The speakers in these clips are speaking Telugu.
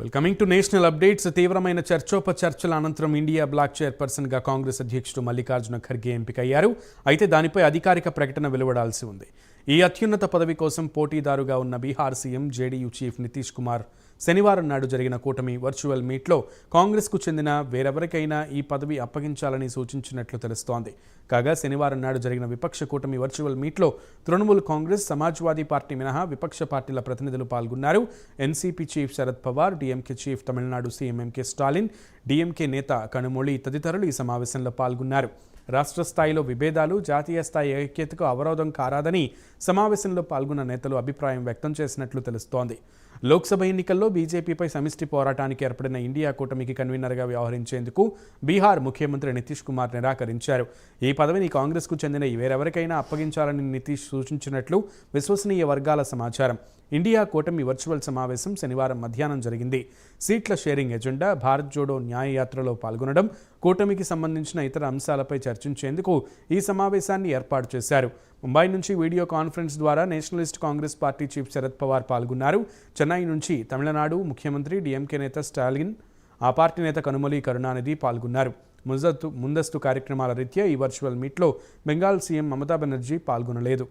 Well coming to national updates తీవ్రమైన చర్చోపచర్చల అనంతరం ఇండియా బ్లాక్ చైర్పర్సన్గా కాంగ్రెస్ అధ్యక్షుడు మల్లికార్జున ఖర్గే ఎంపికయ్యారు. అయితే దానిపై అధికారిక ప్రకటన వెలువడాల్సి ఉంది. ఈ అత్యున్నత పదవి కోసం పోటీదారుగా ఉన్న Bihar CM JDU chief Nitish Kumar శనివారం నాడు జరిగిన కూటమి వర్చువల్ మీట్లో కాంగ్రెస్కు చెందిన వేరెవరికైనా ఈ పదవి అప్పగించాలని సూచించినట్లు తెలుస్తోంది. కాగా శనివారం నాడు జరిగిన విపక్ష కూటమి వర్చువల్ మీట్లో తృణమూల్ కాంగ్రెస్ సమాజ్వాదీ పార్టీ మినహా విపక్ష పార్టీల ప్రతినిధులు పాల్గొన్నారు. NCP chief Sharad Pawar DMK chief Tamil Nadu CM MK Stalin DMK నేత కనుమొళి తదితరులు ఈ సమావేశంలో పాల్గొన్నారు. రాష్ట్ర స్థాయిలో విభేదాలు జాతీయ స్థాయి ఐక్యతకు అవరోధం కారాదని సమావేశంలో పాల్గొన్న నేతలు అభిప్రాయం వ్యక్తం చేసినట్లు తెలుస్తోంది. లోక్సభ ఎన్నికల్లో బీజేపీపై సమిష్టి పోరాటానికి ఏర్పడిన ఇండియా కూటమికి కన్వీనర్గా వ్యవహరించేందుకు బీహార్ ముఖ్యమంత్రి నితీష్ కుమార్ నిరాకరించారు. ఈ పదవిని కాంగ్రెస్కు చెందిన వేరెవరికైనా అప్పగించాలని నితీష్ సూచించినట్లు విశ్వసనీయ వర్గాల సమాచారం. ఇండియా కూటమి వర్చువల్ సమావేశం శనివారం మధ్యాహ్నం జరిగింది. సీట్ల షేరింగ్ ఎజెండా భారత్ జోడో న్యాయయాత్రలో పాల్గొనడం కూటమికి సంబంధించిన ఇతర అంశాలపై చర్చ చర్చించేందుకు ఈ సమావేశాన్ని ఏర్పాటు చేశారు. ముంబై నుంచి వీడియో కాన్ఫరెన్స్ ద్వారా నేషనలిస్ట్ కాంగ్రెస్ పార్టీ చీఫ్ శరద్ పవార్ పాల్గొన్నారు. చెన్నై నుంచి తమిళనాడు ముఖ్యమంత్రి డిఎంకే నేత స్టాలిన్ ఆ పార్టీ నేత కనుమలి కరుణానిధి పాల్గొన్నారు. ముందస్తు ముందస్తు కార్యక్రమాల రీత్యా ఈ వర్చువల్ మీట్లో బెంగాల్ సీఎం మమతా బెనర్జీ పాల్గొనలేదు.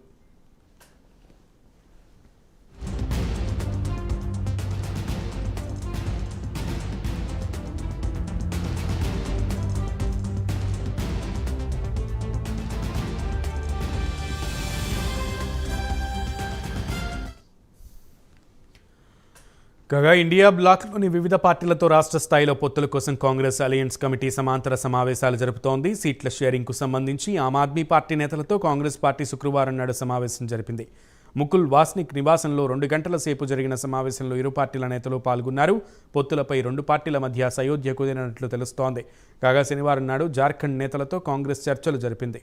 కాగా ఇండియా బ్లాక్లోని వివిధ పార్టీలతో రాష్ట్ర స్థాయిలో పొత్తుల కోసం కాంగ్రెస్ అలయన్స్ కమిటీ సమాంతర సమావేశాలు జరుపుతోంది. సీట్ల షేరింగ్కు సంబంధించి ఆమ్ ఆద్మీ పార్టీ నేతలతో కాంగ్రెస్ పార్టీ శుక్రవారం నాడు సమావేశం జరిపింది. ముకుల్ వాస్నిక్ నివాసంలో రెండు గంటల సేపు జరిగిన సమావేశంలో ఇరు పార్టీల నేతలు పాల్గొన్నారు. పొత్తులపై రెండు పార్టీల మధ్య సయోధ్య కుదిరినట్లు తెలుస్తోంది. కాగా శనివారం నాడు జార్ఖండ్ నేతలతో కాంగ్రెస్ చర్చలు జరిపింది.